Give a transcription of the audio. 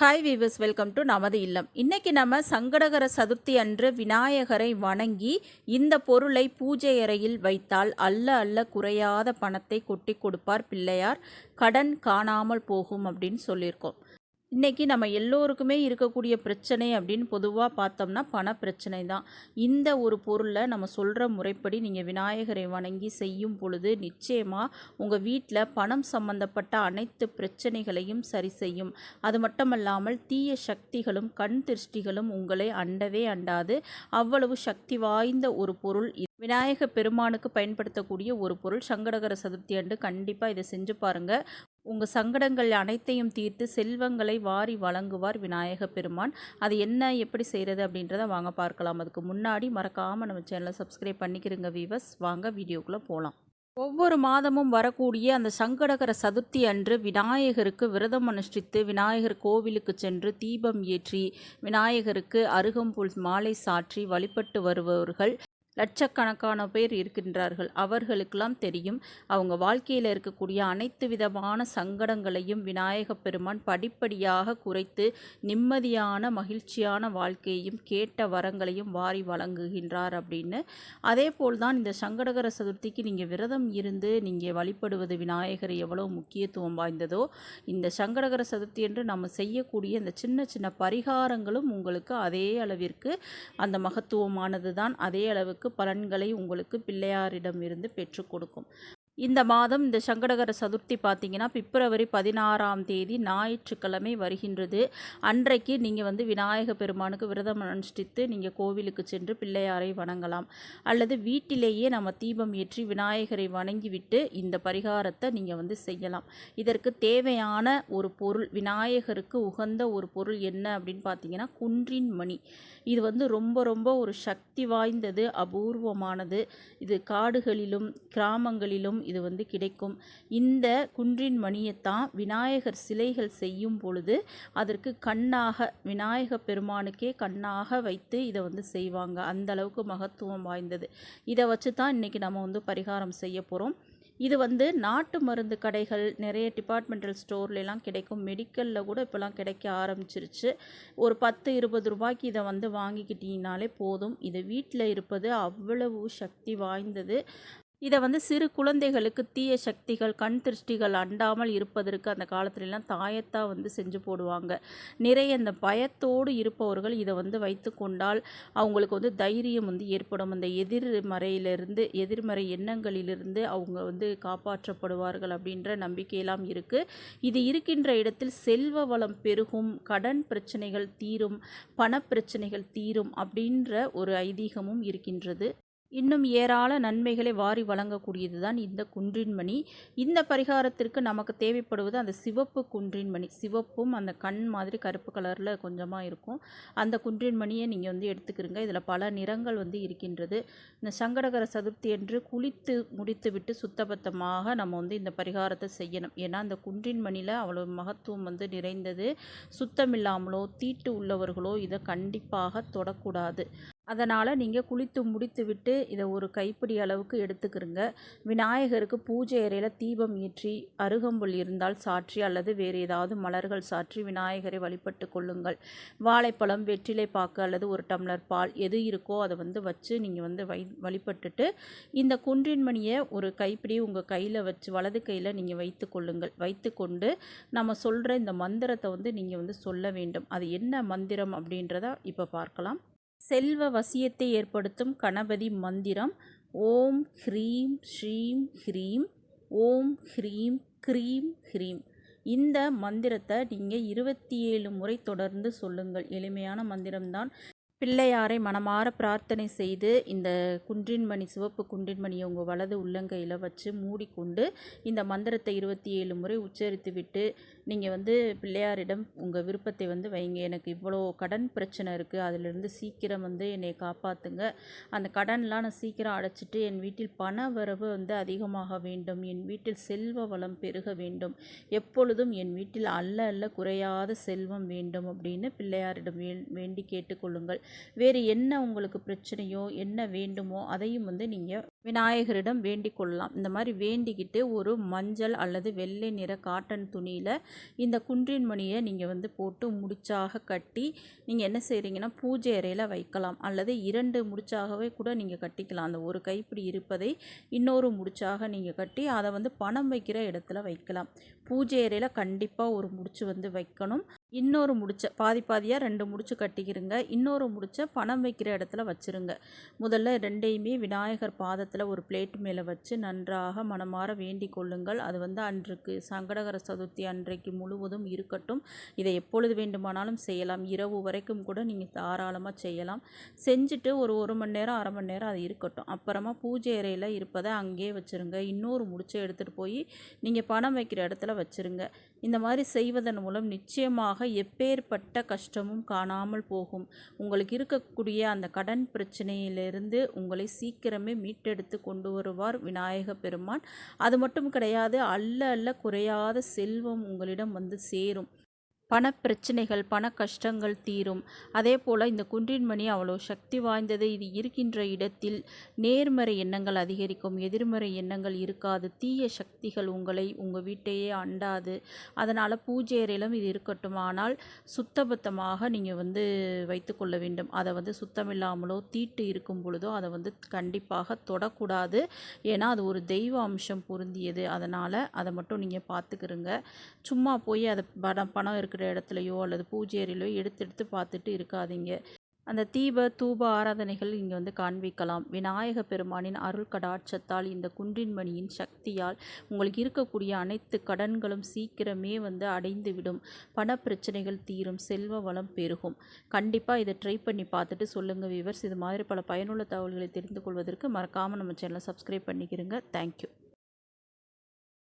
Hi viewers welcome to நமது இல்லம். இன்றைக்கி நம்ம சங்கடகர சதுர்த்தி அன்று விநாயகரை வணங்கி இந்த பொருளை பூஜை அறையில் வைத்தால் அல்ல அல்ல குறையாத பணத்தை கொட்டி கொடுப்பார் பிள்ளையார். கடன் காணாமல் போகும் அப்படின்னு சொல்லியிருக்கோம். இன்னைக்கு நம்ம எல்லோருக்குமே இருக்கக்கூடிய பிரச்சனை அப்படின்னு பொதுவாக பார்த்தோம்னா பண பிரச்சனை தான். இந்த ஒரு பொருளை நம்ம சொல்கிற முறைப்படி நீங்கள் விநாயகரை வணங்கி செய்யும் பொழுது நிச்சயமாக உங்கள் வீட்டில் பணம் சம்பந்தப்பட்ட அனைத்து பிரச்சனைகளையும் சரி செய்யும். அது மட்டுமல்லாமல் தீய சக்திகளும் கண் திருஷ்டிகளும் உங்களை அண்டவே அண்டாது. அவ்வளவு சக்தி வாய்ந்த ஒரு பொருள் விநாயக பெருமானுக்கு பயன்படுத்தக்கூடிய ஒரு பொருள் சங்கடகர சதுர்த்தி அன்று கண்டிப்பாக இதை செஞ்சு பாருங்கள் உங்கள் சங்கடங்கள் அனைத்தையும் தீர்த்து செல்வங்களை வாரி வழங்குவார் விநாயக பெருமான். அது என்ன எப்படி செய்கிறது அப்படின்றத வாங்க பார்க்கலாம். அதுக்கு முன்னாடி மறக்காமல் நம்ம சேனலை சப்ஸ்கிரைப் பண்ணிக்கிறோங்க வீவர்ஸ் வாங்க வீடியோக்குள்ளே போகலாம் ஒவ்வொரு மாதமும் வரக்கூடிய அந்த சங்கடகர சதுர்த்தி அன்று விநாயகருக்கு விரதம் அனுஷ்டித்து விநாயகர் கோவிலுக்கு சென்று தீபம் ஏற்றி விநாயகருக்கு அருகம்புல் மாலை சாற்றி வழிபட்டு வருபவர்கள் லட்சக்கணக்கான பேர் இருக்கின்றார்கள். அவர்களுக்கெல்லாம் தெரியும் அவங்க வாழ்க்கையில் இருக்கக்கூடிய அனைத்து விதமான சங்கடங்களையும் விநாயகப் பெருமான் படிப்படியாக குறைத்து நிம்மதியான மகிழ்ச்சியான வாழ்க்கையையும் கேட்ட வரங்களையும் வாரி வழங்குகின்றார் அப்படின்னு. அதே போல்தான் இந்த சங்கடகர சதுர்த்திக்கு நீங்கள் விரதம் இருந்து நீங்கள் வழிபடுவது விநாயகர் எவ்வளோ முக்கியத்துவம் வாய்ந்ததோ இந்த சங்கடகர சதுர்த்தி என்று நம்ம செய்யக்கூடிய இந்த சின்ன சின்ன பரிகாரங்களும் உங்களுக்கு அதே அளவிற்கு அந்த மகத்துவமானது தான் அதே அளவுக்கு பலன்களை உங்களுக்கு பிள்ளையாரிடமிருந்து பெற்றுக் கொடுக்கும். இந்த மாதம் இந்த சங்கடகர சதுர்த்தி பார்த்தீங்கன்னா பிப்ரவரி பதினாறாம் தேதி ஞாயிற்றுக்கிழமை வருகின்றது. அன்றைக்கு நீங்கள் வந்து விநாயக பெருமானுக்கு விரதம் அனுஷ்டித்து நீங்கள் கோவிலுக்கு சென்று பிள்ளையாரை வணங்கலாம். அல்லது வீட்டிலேயே நம்ம தீபம் ஏற்றி விநாயகரை வணங்கிவிட்டு இந்த பரிகாரத்தை நீங்கள் வந்து செய்யலாம். இதற்கு தேவையான ஒரு பொருள் விநாயகருக்கு உகந்த ஒரு பொருள் என்ன அப்படின்னு பார்த்தீங்கன்னா குன்றின் மணி. இது வந்து ரொம்ப ரொம்ப ஒரு சக்தி வாய்ந்தது அபூர்வமானது. இது காடுகளிலும் கிராமங்களிலும் இது வந்து கிடைக்கும். இந்த குன்றின் மணியைத்தான் விநாயகர் சிலைகள் செய்யும் பொழுது அதற்கு கண்ணாக விநாயக பெருமானுக்கே கண்ணாக வைத்து இதை வந்து செய்வாங்க. அந்த அளவுக்கு மகத்துவம் வாய்ந்தது. இதை வச்சு தான் இன்றைக்கி நம்ம வந்து பரிகாரம் செய்ய போகிறோம் இது வந்து நாட்டு மருந்து கடைகள் நிறைய டிபார்ட்மெண்டல் ஸ்டோர்லலாம் கிடைக்கும். மெடிக்கலில் கூட இப்போலாம் கிடைக்க ஆரம்பிச்சிருச்சு. ஒரு பத்து இருபது ரூபாய்க்கு இதை வந்து வாங்கிக்கிட்டீங்கனாலே போதும். இது வீட்டில் இருப்பது அவ்வளவு சக்தி வாய்ந்தது. இதை வந்து சிறு குழந்தைகளுக்கு தீய சக்திகள் கண் திருஷ்டிகள் அண்டாமல் இருப்பதற்கு அந்த காலத்துலலாம் தாயத்தாக வந்து செஞ்சு போடுவாங்க. நிறைய அந்த பயத்தோடு இருப்பவர்கள் இதை வந்து வைத்து கொண்டால் அவங்களுக்கு வந்து தைரியம் வந்து ஏற்படும். அந்த எதிர்மறையிலிருந்து எதிர்மறை எண்ணங்களிலிருந்து அவங்க வந்து காப்பாற்றப்படுவார்கள் அப்படின்ற நம்பிக்கையெல்லாம் இருக்குது இது இருக்கின்ற இடத்தில் செல்வ வளம் பெருகும் கடன் பிரச்சனைகள் தீரும் பணப்பிரச்சனைகள் தீரும் அப்படின்ற ஒரு ஐதீகமும் இருக்கின்றது. இன்னும் ஏராள நன்மைகளை வாரி வழங்கக்கூடியது தான் இந்த குன்றின்மணி. இந்த பரிகாரத்திற்கு நமக்கு தேவைப்படுவது அந்த சிவப்பு குன்றின்மணி. சிவப்பும் அந்த கண் மாதிரி கருப்பு கலரில் கொஞ்சமாக இருக்கும். அந்த குன்றின்மணியை நீங்கள் வந்து எடுத்துக்கிறீங்க. இதில் பல நிறங்கள் வந்து இருக்கின்றது. இந்த சங்கடகர சதுர்த்தி என்று குளித்து முடித்துவிட்டு சுத்தபத்தமாக நம்ம வந்து இந்த பரிகாரத்தை செய்யணும். ஏன்னா அந்த குன்றின்மணியில் அவ்வளோ மகத்துவம் வந்து நிறைந்தது. சுத்தமில்லாமலோ தீட்டு உள்ளவர்களோ இதை கண்டிப்பாக தொடக்கூடாது. அதனால் நீங்கள் குளித்து முடித்துவிட்டு இதை ஒரு கைப்பிடி அளவுக்கு எடுத்துக்கிறங்க விநாயகருக்கு பூஜை அறையில் தீபம் ஏற்றி அருகம்புல் இருந்தால் சாற்றி அல்லது வேறு ஏதாவது மலர்கள் சாற்றி விநாயகரை வழிபட்டு கொள்ளுங்கள். வாழைப்பழம் வெற்றிலை பாக்கு அல்லது ஒரு டம்ளர் பால் எது இருக்கோ அதை வந்து வச்சு நீங்கள் வந்து வை வழிபட்டுட்டு இந்த குன்றின்மணியை ஒரு கைப்பிடி உங்கள் கையில் வச்சு வலது கையில் நீங்கள் வைத்து கொள்ளுங்கள். வைத்து கொண்டு நம்ம சொல்கிற இந்த மந்திரத்தை வந்து நீங்கள் வந்து சொல்ல வேண்டும். அது என்ன மந்திரம் அப்படின்றத இப்போ பார்க்கலாம். செல்வ வசியத்தை ஏற்படுத்தும் கணபதி மந்திரம். ஓம் ஹ்ரீம் ஸ்ரீம் ஹ்ரீம் ஓம் ஹ்ரீம் க்ரீம் ஹ்ரீம். இந்த மந்திரத்தை நீங்கள் இருபத்தி ஏழு முறை தொடர்ந்து சொல்லுங்கள். எளிமையான மந்திரம்தான். பிள்ளையாரை மனமாற பிரார்த்தனை செய்து இந்த குன்றின்மணி சிவப்பு குன்றின்மணியை உங்கள் வலது உள்ளங்கையில் வச்சு மூடிக்கொண்டு இந்த மந்திரத்தை இருபத்தி ஏழு முறை உச்சரித்து விட்டு நீங்கள் வந்து பிள்ளையாரிடம் உங்கள் விருப்பத்தை வந்து வைங்க. எனக்கு இவ்வளோ கடன் பிரச்சனை இருக்குது அதிலிருந்து சீக்கிரம் வந்து என்னை காப்பாற்றுங்க அந்த கடன்லாம் நான் சீக்கிரம் அடைச்சிட்டு என் வீட்டில் பண வரவு வந்து அதிகமாக வேண்டும். என் வீட்டில் செல்வ வளம் பெருக வேண்டும். எப்பொழுதும் என் வீட்டில் அல்ல அல்ல குறையாத செல்வம் வேண்டும் அப்படின்னு பிள்ளையாரிடம் வே வேண்டி கேட்டுக்கொள்ளுங்கள். வேறு என்ன உங்களுக்கு பிரச்சனையோ என்ன வேண்டுமோ அதையும் வந்து நீங்கள் விநாயகரிடம் வேண்டிக் கொள்ளலாம். இந்த மாதிரி வேண்டிக்கிட்டு ஒரு மஞ்சள் அல்லது வெள்ளை நிற காட்டன் துணியில் இந்த குன்றின் மணியை நீங்கள் வந்து போட்டு முடிச்சாக கட்டி நீங்கள் என்ன செய்கிறீங்கன்னா பூஜை அறையில் வைக்கலாம். அல்லது இரண்டு முடிச்சாகவே கூட நீங்கள் கட்டிக்கலாம். அந்த ஒரு கைப்பிடி இருப்பதை இன்னொரு முடிச்சாக நீங்கள் கட்டி அதை வந்து பணம் வைக்கிற இடத்துல வைக்கலாம். பூஜை அறையில் கண்டிப்பாக ஒரு முடிச்சு வந்து வைக்கணும். இன்னொரு முடிச்ச பாதி பாதியாக ரெண்டு முடிச்சு கட்டிக்கிறங்க இன்னொரு முடிச்ச பணம் வைக்கிற இடத்துல வச்சுருங்க. முதல்ல ரெண்டையுமே விநாயகர் பாதத்தில் ஒரு பிளேட் மேலே வச்சு நன்றாக மனமாற வேண்டிக் கொள்ளுங்கள். அது வந்து அன்றைக்கு சங்கடகர சதுர்த்தி அன்றைக்கு முழுவதும் இருக்கட்டும். இதை எப்பொழுது வேண்டுமானாலும் செய்யலாம். இரவு வரைக்கும் கூட நீங்கள் தாராளமாக செய்யலாம். செஞ்சுட்டு ஒரு ஒரு மணி நேரம் அரை மணி நேரம் அது இருக்கட்டும். அப்புறமா பூஜை அறையில் இருப்பதை அங்கேயே வச்சுருங்க. இன்னொரு முடிச்சை எடுத்துகிட்டு போய் நீங்கள் பணம் வைக்கிற இடத்துல வச்சுருங்க. இந்த மாதிரி செய்வதன் மூலம் நிச்சயமாக எப்பேற்பட்ட கஷ்டமும் காணாமல் போகும். உங்களுக்கு இருக்கக்கூடிய அந்த கடன் பிரச்சனையிலிருந்து உங்களை சீக்கிரமே மீட்டெடுத்து கொண்டு வருவார் விநாயக பெருமான். அது மட்டும் கிடையாது அல்ல அல்ல குறையாத செல்வம் உங்களிடம் வந்து சேரும். பணப்பிரச்சனைகள் பண கஷ்டங்கள் தீரும். அதே போல் இந்த குன்றின்மணி அவ்வளோ சக்தி வாய்ந்தது. இது இருக்கின்ற இடத்தில் நேர்மறை எண்ணங்கள் அதிகரிக்கும். எதிர்மறை எண்ணங்கள் இருக்காது. தீய சக்திகள் உங்களை உங்கள் வீட்டையே அண்டாது. அதனால் பூஜை அறையிலும் இது இருக்கட்டும். ஆனால் சுத்தபத்தமாக நீங்கள் வந்து வைத்துக்கொள்ள வேண்டும். அதை வந்து சுத்தமில்லாமலோ தீட்டு இருக்கும் பொழுதோ அதை வந்து கண்டிப்பாக தொடக்கூடாது. ஏன்னா அது ஒரு தெய்வ அம்சம் பொருந்தியது. அதனால் அதை மட்டும் நீங்கள் பார்த்துக்கிறங்க சும்மா போய் அதை பணம் பணம் இருக்கிற இடத்துலையோ அல்லது பூஜை அறையிலையோ எடுத்து எடுத்து பார்த்துட்டு இருக்காதீங்க. அந்த தீப தூப ஆராதனைகள் இங்கே வந்து காண்பிக்கலாம். விநாயக பெருமானின் அருள் கடாட்சத்தால் இந்த குன்றின்மணியின் சக்தியால் உங்களுக்கு இருக்கக்கூடிய அனைத்து கடன்களும் சீக்கிரமே வந்து அடைந்துவிடும். பண பிரச்சனைகள் தீரும் செல்வ வளம் பெருகும். கண்டிப்பாக இதை ட்ரை பண்ணி பார்த்துட்டு சொல்லுங்கள் விவர்ஸ் இது மாதிரி பல பயனுள்ள தகவல்களை தெரிந்து கொள்வதற்கு மறக்காமல் நம்ம சேனலை சப்ஸ்கிரைப் பண்ணிக்கிறங்க தேங்க்யூ